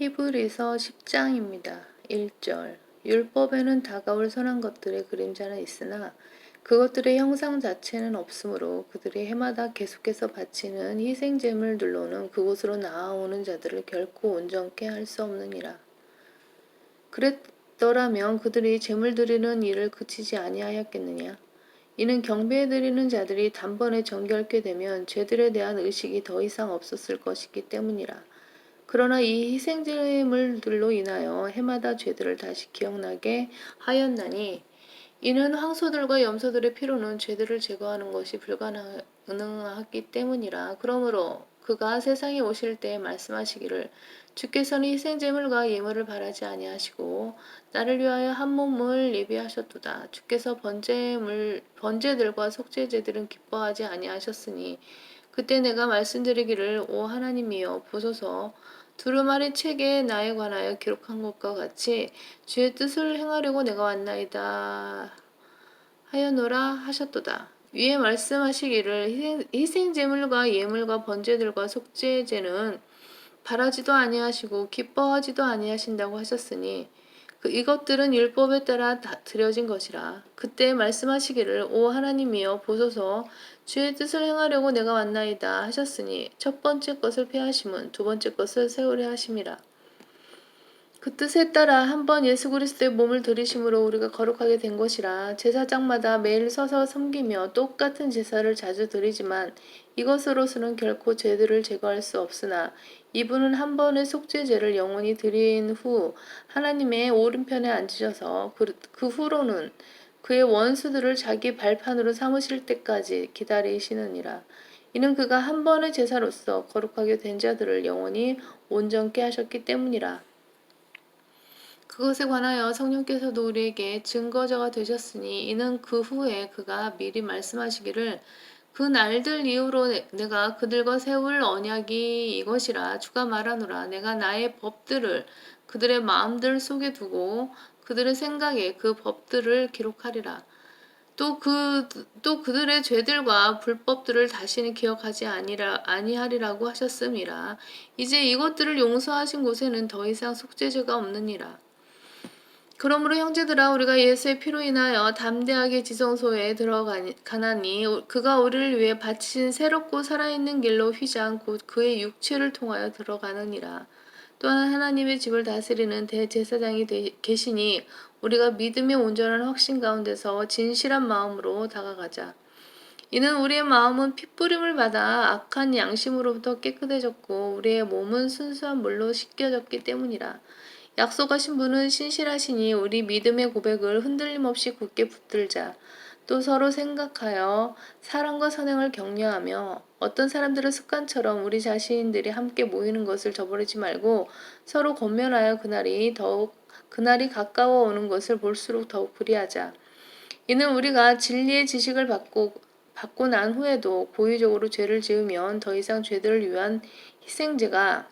히브리서 10장입니다. 1절 율법에는 다가올 선한 것들의 그림자는 있으나 그것들의 형상 자체는 없으므로 그들이 해마다 계속해서 바치는 희생 제물 들로는 그곳으로 나아오는 자들을 결코 온전케 할 수 없느니라. 그랬더라면 그들이 제물 드리는 일을 그치지 아니하였겠느냐? 이는 경배해 드리는 자들이 단번에 정결케 되면 죄들에 대한 의식이 더 이상 없었을 것이기 때문이라. 그러나 이 희생제물들로 인하여 해마다 죄들을 다시 기억나게 하였나니 이는 황소들과 염소들의 피로는 죄들을 제거하는 것이 불가능하기 때문이라. 그러므로 그가 세상에 오실 때 말씀하시기를 주께서는 희생제물과 예물을 바라지 아니하시고 나를 위하여 한 몸을 예비하셨도다. 주께서 번제물 번제들과 속죄제들은 기뻐하지 아니하셨으니 그때 내가 말씀드리기를 오 하나님이여 보소서 두루마리 책에 나에 관하여 기록한 것과 같이 주의 뜻을 행하려고 내가 왔나이다 하여노라 하셨도다. 위에 말씀하시기를 희생, 희생제물과 예물과 번제들과 속죄제는 바라지도 아니하시고 기뻐하지도 아니하신다고 하셨으니 그 이것들은 율법에 따라 다 드려진 것이라. 그때 말씀하시기를 오 하나님이여 보소서 주의 뜻을 행하려고 내가 왔나이다 하셨으니 첫 번째 것을 폐하심은 두 번째 것을 세우려 하심이라. 그 뜻에 따라 한 번 예수 그리스도의 몸을 들이심으로 우리가 거룩하게 된 것이라 제사장마다 매일 서서 섬기며 똑같은 제사를 자주 드리지만 이것으로서는 결코 죄들을 제거할 수 없으나 이분은 한 번의 속죄제를 영원히 드린 후 하나님의 오른편에 앉으셔서 그, 그 후로는 그의 원수들을 자기 발판으로 삼으실 때까지 기다리시느니라. 이는 그가 한 번의 제사로서 거룩하게 된 자들을 영원히 온전케 하셨기 때문이라. 그것에 관하여 성령께서도 우리에게 증거자가 되셨으니 이는 그 후에 그가 미리 말씀하시기를 그 날들 이후로 내- 내가 그들과 세울 언약이 이것이라 주가 말하노라 내가 나의 법들을 그들의 마음들 속에 두고 그들의 생각에 그 법들을 기록하리라. 또 그 또 그들의 죄들과 불법들을 다시는 기억하지 아니라 아니하리라고 하셨음이라. 이제 이것들을 용서하신 곳에는 더 이상 속죄죄가 없느니라. 그러므로 형제들아 우리가 예수의 피로 인하여 담대하게 지성소에 들어가나니 그가 우리를 위해 바친 새롭고 살아있는 길로 휘장 곧 그의 육체를 통하여 들어가느니라. 또한 하나님의 집을 다스리는 대제사장이 되- 계시니 우리가 믿음의 온전한 확신 가운데서 진실한 마음으로 다가가자. 이는 우리의 마음은 핏부림을 받아 악한 양심으로부터 깨끗해졌고 우리의 몸은 순수한 물로 씻겨졌기 때문이라. 약속하신 분은 신실하시니 우리 믿음의 고백을 흔들림 없이 굳게 붙들자. 또 서로 생각하여 사랑과 선행을 격려하며 어떤 사람들은 습관처럼 우리 자신들이 함께 모이는 것을 저버리지 말고 서로 권면하여 그날이 더욱 그날이 가까워 오는 것을 볼수록 더욱 그리하자. 이는 우리가 진리의 지식을 받고 받고 난 후에도 고의적으로 죄를 지으면 더 이상 죄들을 위한 희생제가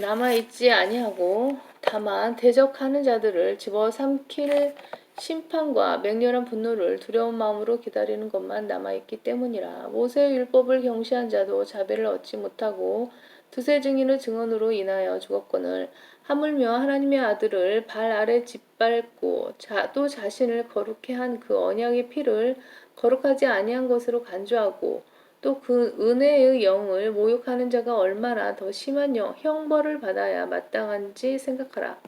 남아 있지 아니하고 다만 대적하는 자들을 집어 삼킬 심판과 맹렬한 분노를 두려운 마음으로 기다리는 것만 남아 있기 때문이라. 모세의 율법을 경시한 자도 자비를 얻지 못하고 두세 증인의 증언으로 인하여 죽었거늘. 하물며 하나님의 아들을 발 아래 짓밟고 자, 또 자신을 거룩해 한 그 언약의 피를 거룩하지 아니한 것으로 간주하고 또 그 은혜의 영을 모욕하는 자가 얼마나 더 심한 영, 형벌을 받아야 마땅한지 생각하라.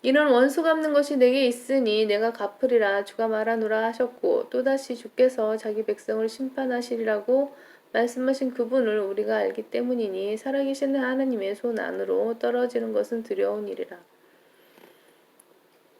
이는 원수 갚는 것이 내게 있으니 내가 갚으리라 주가 말하노라 하셨고 또다시 주께서 자기 백성을 심판하시리라고 말씀하신 그분을 우리가 알기 때문이니 살아계신 하나님의 손 안으로 떨어지는 것은 두려운 일이라.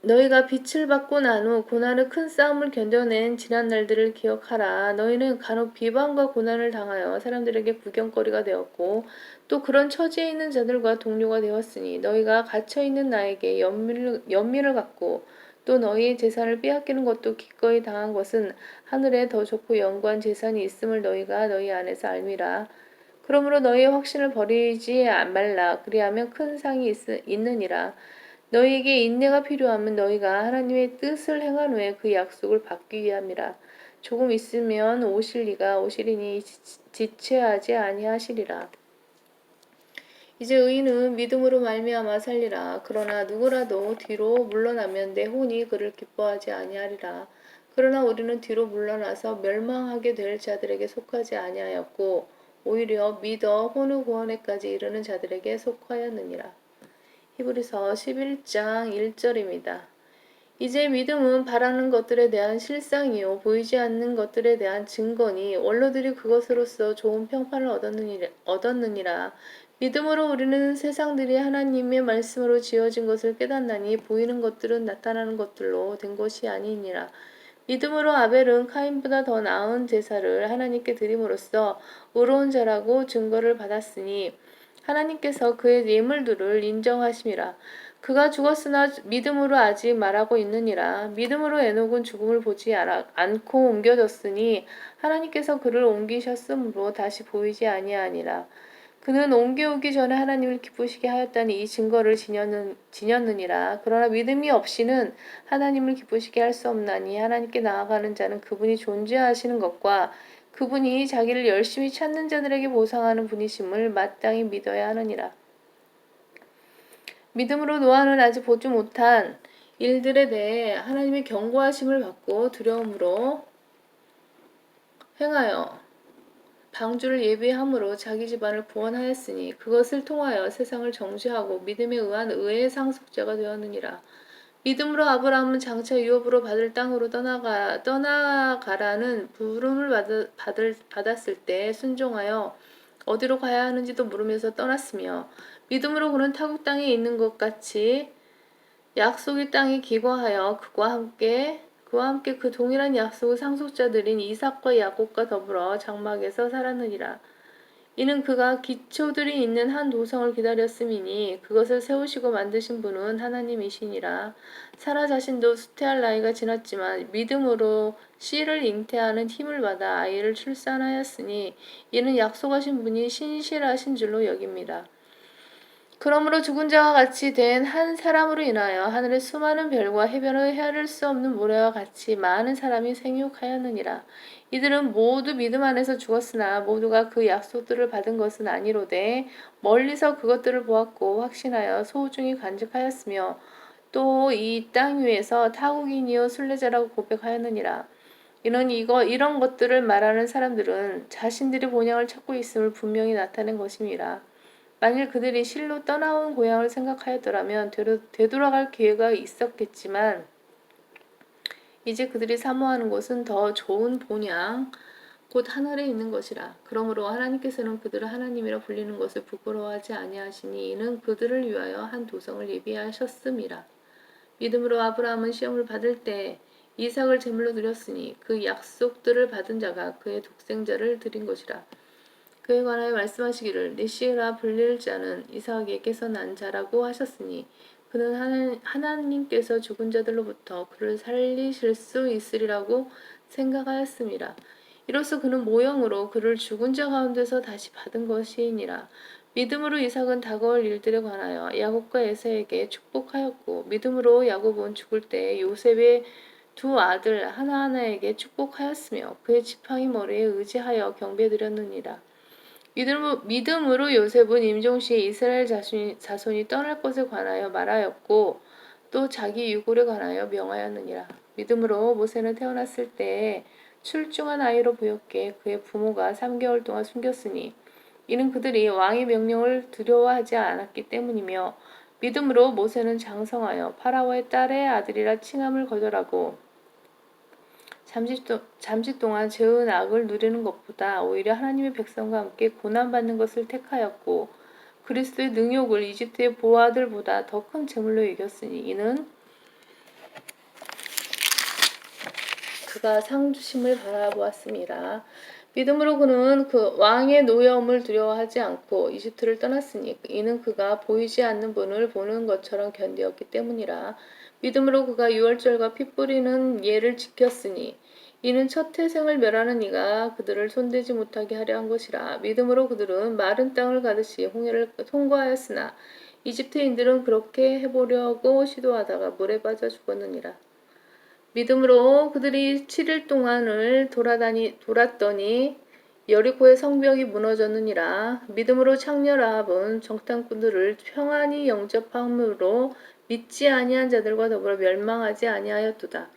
너희가 빛을 받고 난 후 고난의 큰 싸움을 견뎌낸 지난 날들을 기억하라. 너희는 간혹 비방과 고난을 당하여 사람들에게 구경거리가 되었고 또 그런 처지에 있는 자들과 동료가 되었으니 너희가 갇혀 있는 나에게 연민을, 연민을 갖고 또 너희의 재산을 빼앗기는 것도 기꺼이 당한 것은 하늘에 더 좋고 영구한 재산이 있음을 너희가 너희 안에서 알미라. 그러므로 너희의 확신을 버리지 말라. 그리하면 큰 상이 있, 있느니라. 너희에게 인내가 필요하면 너희가 하나님의 뜻을 행한 후에 그 약속을 받기 위함이라. 조금 있으면 오실 리가 오시리니 지- 지체하지 아니하시리라. 이제 의인은 믿음으로 말미암아 살리라. 그러나 누구라도 뒤로 물러나면 내 혼이 그를 기뻐하지 아니하리라. 그러나 우리는 뒤로 물러나서 멸망하게 될 자들에게 속하지 아니하였고 오히려 믿어 혼의 구원에까지 이르는 자들에게 속하였느니라. 히브리서 11장 1절입니다. 이제 믿음은 바라는 것들에 대한 실상이요 보이지 않는 것들에 대한 증거니 원로들이 그것으로서 좋은 평판을 얻었느니라. 믿음으로 우리는 세상들이 하나님의 말씀으로 지어진 것을 깨닫나니 보이는 것들은 나타나는 것들로 된 것이 아니니라. 믿음으로 아벨은 카인보다 더 나은 제사를 하나님께 드림으로써 의로운 자라고 증거를 받았으니 하나님께서 그의 예물들을 인정하심이라. 그가 죽었으나 믿음으로 아직 말하고 있느니라. 믿음으로 에녹은 죽음을 보지 않고 옮겨졌으니 하나님께서 그를 옮기셨으므로 다시 보이지 아니하니라. 그는 옮겨오기 전에 하나님을 기쁘시게 하였다니 이 증거를 지녔는, 지녔느니라. 그러나 믿음이 없이는 하나님을 기쁘시게 할 수 없나니 하나님께 나아가는 자는 그분이 존재하시는 것과 그분이 자기를 열심히 찾는 자들에게 보상하는 분이심을 마땅히 믿어야 하느니라. 믿음으로 노아는 아직 보지 못한 일들에 대해 하나님의 경고하심을 받고 두려움으로 행하여 방주를 예비함으로 자기 집안을 구원하였으니 그것을 통하여 세상을 정죄하고 믿음에 의한 의의 상속자가 되었느니라. 믿음으로 아브라함은 장차 유업으로 받을 땅으로 떠나가 떠나가라는 부름을 받을, 받을 받았을 때 순종하여 어디로 가야 하는지도 물으면서 떠났으며 믿음으로 그는 타국 땅에 있는 것 같이 약속의 땅에 기거하여 그와 함께 그와 함께 그 동일한 약속의 상속자들인 이삭과 야곱과 더불어 장막에서 살았느니라. 이는 그가 기초들이 있는 한 도성을 기다렸음이니 그것을 세우시고 만드신 분은 하나님이시니라. 사라 자신도 수태할 나이가 지났지만 믿음으로 씨를 잉태하는 힘을 받아 아이를 출산하였으니 이는 약속하신 분이 신실하신 줄로 여깁니다. 그러므로 죽은 자와 같이 된 한 사람으로 인하여 하늘의 수많은 별과 해변을 헤아릴 수 없는 모래와 같이 많은 사람이 생육하였느니라. 이들은 모두 믿음 안에서 죽었으나 모두가 그 약속들을 받은 것은 아니로되 멀리서 그것들을 보았고 확신하여 소중히 간직하였으며 또 이 땅 위에서 타국인이요 순례자라고 고백하였느니라. 이는 이거 이런 것들을 말하는 사람들은 자신들이 본향을 찾고 있음을 분명히 나타낸 것임이라. 만일 그들이 실로 떠나온 고향을 생각하였더라면 되돌- 되돌아갈 기회가 있었겠지만 이제 그들이 사모하는 곳은 더 좋은 본향 곧 하늘에 있는 것이라. 그러므로 하나님께서는 그들을 하나님이라 불리는 것을 부끄러워하지 아니하시니 이는 그들을 위하여 한 도성을 예비하셨음이라. 믿음으로 아브라함은 시험을 받을 때 이삭을 제물로 드렸으니 그 약속들을 받은 자가 그의 독생자를 드린 것이라. 그에 관하여 말씀하시기를 내 씨라 불릴 자는 이삭에게서 난 자라고 하셨으니 그는 하나- 하나 님께서 죽은 자들로부터 그를 살리실 수 있으리라고 생각하였음이라. 이로써 그는 모형으로 그를 죽은 자 가운데서 다시 받은 것이니라. 믿음으로 이삭은 다가올 일들에 관하여 야곱과 에서에게 축복하였고 믿음으로 야곱은 죽을 때 요셉의 두 아들 하나하나에게 축복하였으며 그의 지팡이 머리에 의지하여 경배드렸느니라. 믿음으로, 요셉은 임종시에 이스라엘 자손이, 떠날 것에 관하여 말하였고 또 자기 유골에 관하여 명하였느니라. 믿음으로 모세는 태어났을 때 출중한 아이로 보였기에 그의 부모가 3개월 동안 숨겼으니 이는 그들이 왕의 명령을 두려워하지 않았기 때문이며 믿음으로 모세는 장성하여 파라오의 딸의 아들이라 칭함을 거절하고 잠시, 도, 잠시 동안 죄은 악을 누리는 것보다 오히려 하나님의 백성과 함께 고난받는 것을 택하였고 그리스도의 능욕을 이집트의 보아들보다 더 큰 재물로 이겼으니 이는 그가 상 주심을 바라보았습니다. 믿음으로 그는 그 왕의 노여움을 두려워하지 않고 이집트를 떠났으니 이는 그가 보이지 않는 분을 보는 것처럼 견디었기 때문이라. 믿음으로 그가 유월절과 피 뿌리는 예를 지켰으니 이는 첫 태생을 멸하는 이가 그들을 손대지 못하게 하려 한 것이라. 믿음으로 그들은 마른 땅을 가듯이 홍해를 통과하였으나 이집트인들은 그렇게 해보려고 시도하다가 물에 빠져 죽었느니라. 믿음으로 그들이 7일 동안을 돌아다니 돌았더니 여리고의 성벽이 무너졌느니라. 믿음으로 창녀 라합은 정탐꾼들을 평안히 영접함으로 믿지 아니한 자들과 더불어 멸망하지 아니하였도다.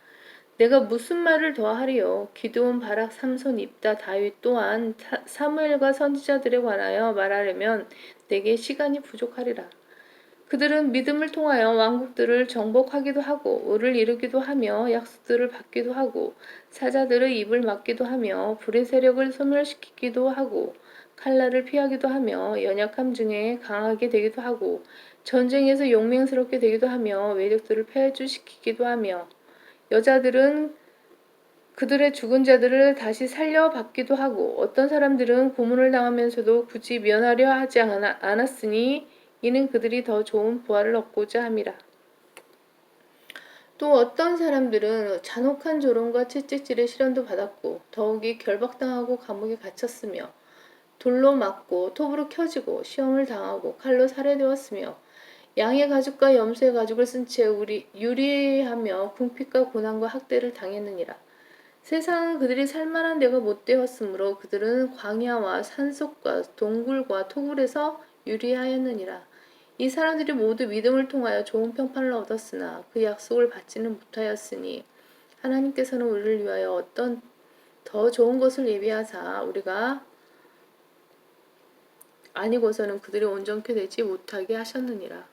내가 무슨 말을 더하리요? 기드온, 바락, 삼손, 입다, 다윗 또한 사- 사무엘과 선지자들에 관하여 말하려면 내게 시간이 부족하리라. 그들은 믿음을 통하여 왕국들을 정복하기도 하고 을을 이루기도 하며 약속들을 받기도 하고 사자들의 입을 막기도 하며 불의 세력을 소멸시키기도 하고 칼날을 피하기도 하며 연약함 중에 강하게 되기도 하고 전쟁에서 용맹스럽게 되기도 하며 외적들을 패주시키기도 하며 여자들은 그들의 죽은 자들을 다시 살려받기도 하고 어떤 사람들은 고문을 당하면서도 굳이 면하려 하지 않았으니 이는 그들이 더 좋은 부활을 얻고자 함이라. 또 어떤 사람들은 잔혹한 조롱과 채찍질의 시련도 받았고 더욱이 결박당하고 감옥에 갇혔으며 돌로 맞고 톱으로 켜지고 시험을 당하고 칼로 살해되었으며 양의 가죽과 염소의 가죽을 쓴 채 우리 유리하며 궁핍과 고난과 학대를 당했느니라. 세상은 그들이 살만한 데가 못 되었으므로 그들은 광야와 산속과 동굴과 토굴에서 유리하였느니라. 이 사람들이 모두 믿음을 통하여 좋은 평판을 얻었으나 그 약속을 받지는 못하였으니 하나님께서는 우리를 위하여 어떤 더 좋은 것을 예비하사 우리가 아니고서는 그들이 온전케 되지 못하게 하셨느니라.